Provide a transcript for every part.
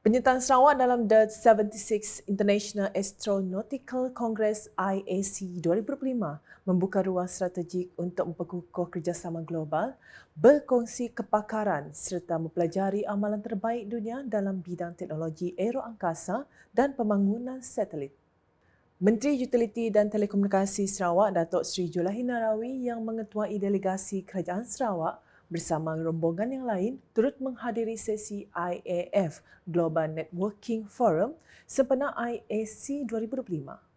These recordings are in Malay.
Penyertaan Sarawak dalam The 76 International Astronautical Congress IAC 2025 membuka ruang strategik untuk memperkukuh kerjasama global, berkongsi kepakaran serta mempelajari amalan terbaik dunia dalam bidang teknologi aeroangkasa dan pembangunan satelit. Menteri Utiliti dan Telekomunikasi Sarawak Datuk Seri Julahi Narawi yang mengetuai delegasi Kerajaan Sarawak bersama rombongan yang lain turut menghadiri sesi IAF Global Networking Forum sempena IAC 2025.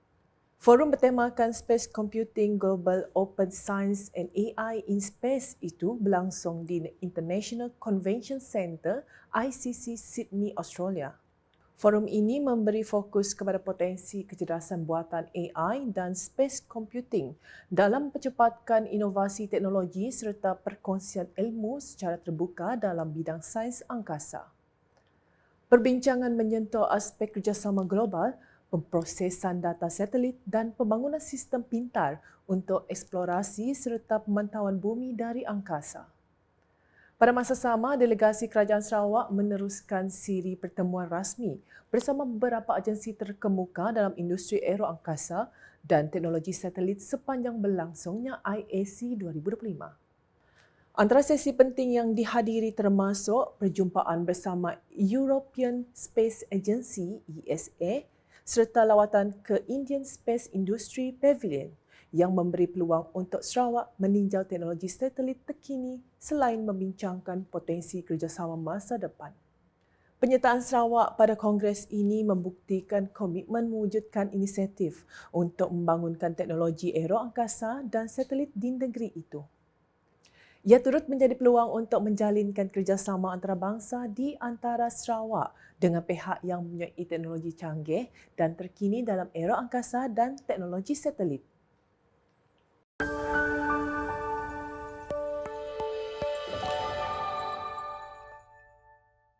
Forum bertemakan Space Computing Global Open Science and AI in Space itu berlangsung di International Convention Centre ICC Sydney, Australia. Forum ini memberi fokus kepada potensi kecerdasan buatan AI dan space computing dalam percepatkan inovasi teknologi serta perkongsian ilmu secara terbuka dalam bidang sains angkasa. Perbincangan menyentuh aspek kerjasama global, pemprosesan data satelit dan pembangunan sistem pintar untuk eksplorasi serta pemantauan bumi dari angkasa. Pada masa sama, delegasi Kerajaan Sarawak meneruskan siri pertemuan rasmi bersama beberapa agensi terkemuka dalam industri aeroangkasa dan teknologi satelit sepanjang berlangsungnya IAC 2025. Antara sesi penting yang dihadiri termasuk perjumpaan bersama European Space Agency ESA serta lawatan ke Indian Space Industry Pavilion yang memberi peluang untuk Sarawak meninjau teknologi satelit terkini selain membincangkan potensi kerjasama masa depan. Penyertaan Sarawak pada Kongres ini membuktikan komitmen mewujudkan inisiatif untuk membangunkan teknologi aeroangkasa dan satelit di negeri itu. Ia turut menjadi peluang untuk menjalinkan kerjasama antarabangsa di antara Sarawak dengan pihak yang mempunyai teknologi canggih dan terkini dalam aeroangkasa dan teknologi satelit.